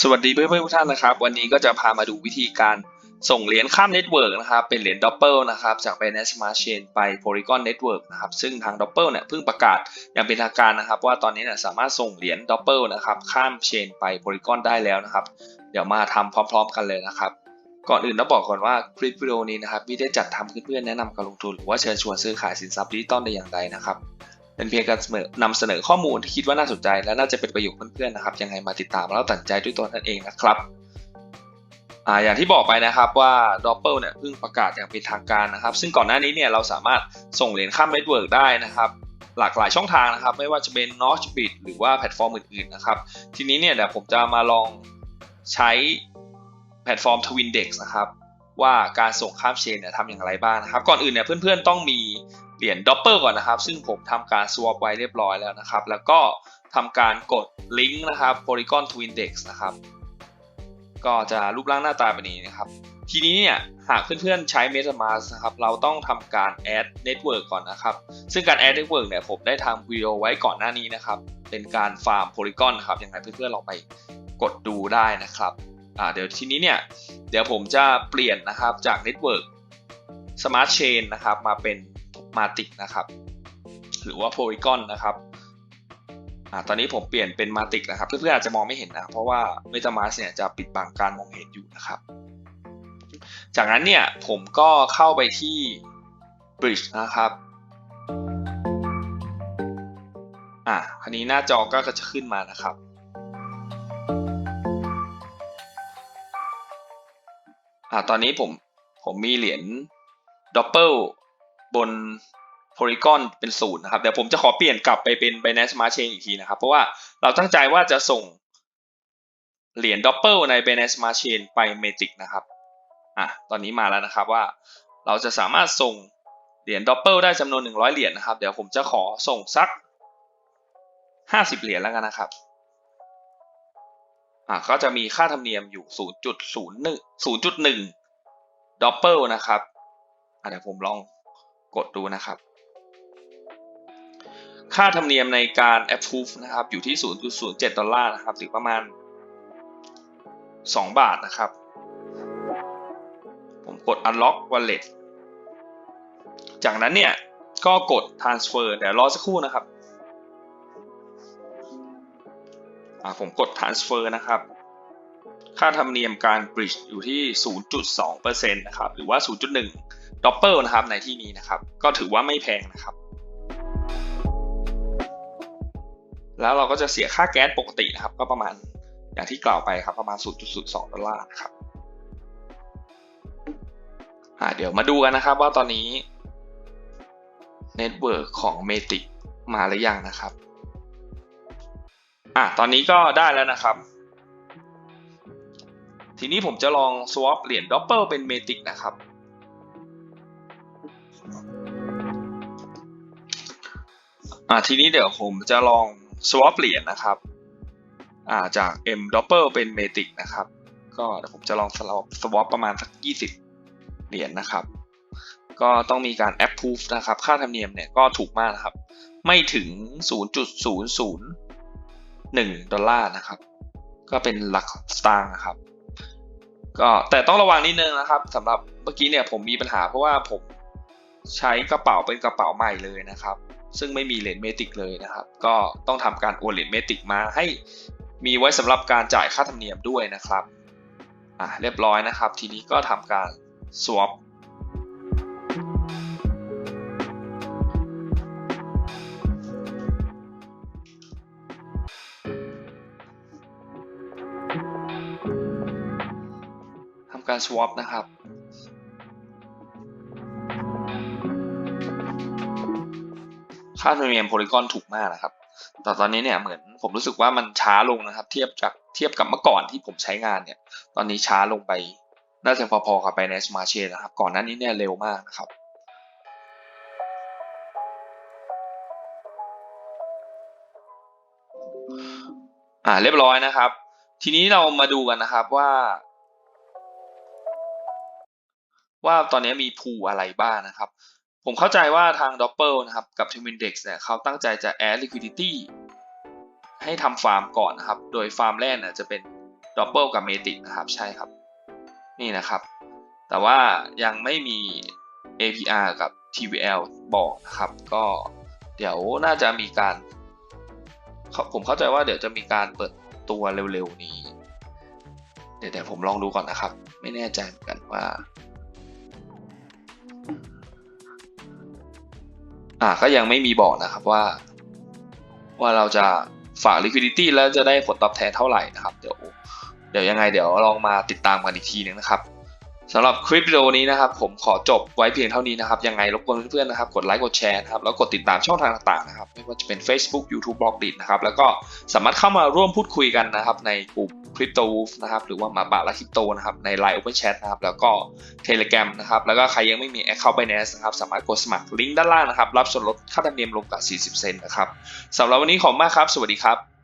สวัสดีเพื่อนๆทุกท่านนะครับ วันนี้ก็จะพามาดูวิธีการส่งเหรียญข้ามเน็ตเวิร์กนะครับ เป็นเหรียญดอปเปิลนะครับ จาก Binance Smart Chain ไป Polygon Network นะครับ ซึ่งทางดอปเปิลเนี่ยเพิ่งประกาศอย่างเป็นทางการนะครับ ว่าตอนนี้เนี่ยสามารถส่งเหรียญดอปเปิลนะครับข้ามเชนไป Polygon ได้แล้วนะครับ เดี๋ยวมาทำพร้อม ๆ กันเลยนะครับ ก่อนอื่นต้องบอกก่อนว่าคลิปวิดีโอนี้นะครับไม่ได้จัดทำขึ้นเพื่อแนะนำการลงทุนหรือว่าเชิญชวนซื้อขายสินทรัพย์ดิจิตอลใดอย่างใดนะครับ เป็นเพียงการเสนอนำเสนอข้อมูลที่คิดว่าน่าสนใจ และน่าจะเป็นประโยชน์เพื่อนๆนะครับ ยังไงมาติดตามแล้วตัดใจด้วยตัวท่านเองนะครับอ่าอย่างที่บอกไปนะครับว่า d o p p e l เนี่ยเพิ่งประกาศอย่างเป็นทางการนะครับ ซึ่งก่อนหน้านี้เนี่ยเราสามารถส่งเหรียญข้ามเน็ตเวิร์กได้นะครับ หลากหลายช่องทางนะครับ ไม่ว่าจะเป็น Notchbit หรือว่าแพลตฟอร์มอื่นๆนะครับ ทีนี้เนี่ยเดี๋ยวผมจะมาลองใช้แพลตฟอร์ม Twindex นะครับ ว่าการส่งข้ามเชนเนี่ยทำอย่างไรบ้างนะครับ ก่อนอื่นเนี่ยเพื่อนๆต้องมีเหรียญด็อปเปอร์ก่อนนะครับ ซึ่งผมทำการ swap ไว้เรียบร้อยแล้วนะครับ แล้วก็ทำการกดลิงก์นะครับ Polygon Twindex นะครับ ก็จะรูปร่างหน้าตาแบบนี้นะครับ ทีนี้เนี่ยหากเพื่อนๆใช้ MetaMask นะครับ เราต้องทำการ add network ก่อนนะครับ ซึ่งการ add network เนี่ยผมได้ทำวิดีโอไว้ก่อนหน้านี้นะครับ เป็นการฟาร์ม Polygon ครับ ยังไงเพื่อนๆลองไปกดดูได้นะครับ อ่าเดี๋ยวทีนี้เนี่ย เดี๋ยวผมจะเปลี่ยนนะครับจาก Network Smart Chain นะครับมาเป็น Matic นะครับ หรือว่า Polygon นะครับอ่าตอนนี้ผมเปลี่ยนเป็น Matic นะครับเพื่อนๆอาจจะมองไม่เห็นนะเพราะว่า MetaMask เนี่ยจะปิดบังการมองเห็นอยู่นะครับ จากนั้นเนี่ยผมก็เข้าไปที่ Bridge นะครับอ่าอันนี้หน้าจอก็จะขึ้นมานะครับ อ่าตอนนี้ผมผมมีเหรียญดอปเปิลบน Polygon เป็นศูนย์นะครับเดี๋ยวผมจะขอเปลี่ยนกลับไปเป็น Binance Smart Chain อีกทีนะครับ เพราะว่าเราตั้งใจว่าจะส่งเหรียญดอปเปิลใน Binance Smart Chain ไป Matic นะครับอะตอนนี้มาแล้วนะครับว่าเราจะสามารถส่งเหรียญดอปเปิลได้จำนวน 100 เหรียญนะครับ เดี๋ยวผมจะขอส่งสัก 50 เหรียญแล้วกันนะครับ อะก็จะมีค่าธรรมเนียมอยู่ 0.01 0.1ดอปเปิลนะครับอะเดี๋ยวผมลองกดดูนะครับ ค่าธรรมเนียมในการ approve นะครับ อยู่ที่ 0.07 ดอลลาร์นะครับหรือประมาณ 2 บาทนะครับ ผมกด unlock wallet จากนั้นเนี่ย ก็กด transfer เดี๋ยวรอสักครู่นะครับ ผมกด transfer นะครับ ค่าธรรมเนียมการ bridge อยู่ที่ 0.2%นะครับ หรือว่า 0.1 d o p p e l นะครับในที่นี้นะครับ ก็ถือว่าไม่แพงนะครับ แล้วเราก็จะเสียค่าแก๊สปกตินะครับ ก็ประมาณอย่างที่กล่าวไปครับประมาณ 0.02 ดอลลาร์นะครับอ่าเดี๋ยวมาดูกันนะครับว่าตอนนี้เน็ตเวิร์กของ Matic มาหรือยังนะครับ อะตอนนี้ก็ได้แล้วนะครับ ทีนี้ผมจะลอง swap เหรียญ Doppel เป็น Matic นะครับ อะทีนี้เดี๋ยวผมจะลอง swap เหรียญนะครับอ่าจาก M Doppel เป็น Matic นะครับ ก็เดี๋ยวผมจะลอง swap swap ประมาณสัก 20 เหรียญนะครับ ก็ต้องมีการ approve นะครับ ค่าธรรมเนียมเนี่ยก็ถูกมากนะครับ ไม่ถึง 0.00 1 ดอลลาร์นะครับ ก็เป็นหลักสตางค์นะครับ ก็แต่ต้องระวังนิดนึงนะครับสำหรับเมื่อกี้เนี่ยผมมีปัญหาเพราะว่าผมใช้กระเป๋าเป็นกระเป๋าใหม่เลยนะครับ ซึ่งไม่มีเหรียญเมติกเลยนะครับ ก็ต้องทำการโอนเหรียญเมติกมาให้มีไว้สำหรับการจ่ายค่าธรรมเนียมด้วยนะครับอะเรียบร้อยนะครับ ทีนี้ก็ทำการ swap การ swap นะครับ ค่าธรรมเนียมโพลีกอนถูกมากนะครับ แต่ตอนนี้เนี่ยเหมือนผมรู้สึกว่ามันช้าลงนะครับ เทียบจากเทียบกับเมื่อก่อนที่ผมใช้งานเนี่ย ตอนนี้ช้าลงไป น่าจะพอๆกับไปใน Smart Chain นะครับ ก่อนหน้านี้เนี่ยเร็วมากนะครับอ่าเรียบร้อยนะครับ ทีนี้เรามาดูกันนะครับว่า ว่าตอนนี้มีพูอะไรบ้างนะครับ ผมเข้าใจว่าทาง d o p p e l นะครับกับ t w i n d e x เนี่ยเขาตั้งใจจะ add liquidity ให้ทำฟาร์มก่อนนะครับ โดยฟาร์มแรกเนี่ยจะเป็นดับเบิลกับเมติกนะครับใช่ครับ นี่นะครับ แต่ว่ายังไม่มี APR กับ TVL บอกนะครับ ก็เดี๋ยวน่าจะมีการเขาผมเข้าใจว่าเดี๋ยวจะมีการเปิดตัวเร็วๆนี้ เดี๋ยวผมลองดูก่อนนะครับ ไม่แน่ใจเหมือนกันว่า อ่าก็ยังไม่มีบอกนะครับว่า ว่าเราจะฝาก liquidity แล้วจะได้ผลตอบแทนเท่าไหร่นะครับ เดี๋ยวเดี๋ยวยังไงเดี๋ยวลองมาติดตามกันอีกทีนึงนะครับ สำหรับคลิปวิดีโอนี้นะครับ ผมขอจบไว้เพียงเท่านี้นะครับ ยังไงรบกวนเพื่อนๆนะครับ กดไลค์กดแชร์นะครับ แล้วกดติดตามช่องทางต่างๆนะครับ ไม่ว่าจะเป็น Facebook YouTube b l o g d i t นะครับ แล้วก็สามารถเข้ามาร่วมพูดคุยกันนะครับ ในกลุ่ม Crypto Wolf นะครับ หรือว่าหมาป่าละคริปโตนะครับ ใน Line Open Chat นะครับ แล้วก็ Telegram นะครับ แล้วก็ใครยังไม่มี Account Binance นะครับ สามารถกดสมัครลิงก์ด้านล่างนะครับ รับส่วนลดค่าธรรมเนียมรวมกับ 40 เซนนะครับสำหรับวันนี้ขอบคุณมากครับ สวัสดีครับ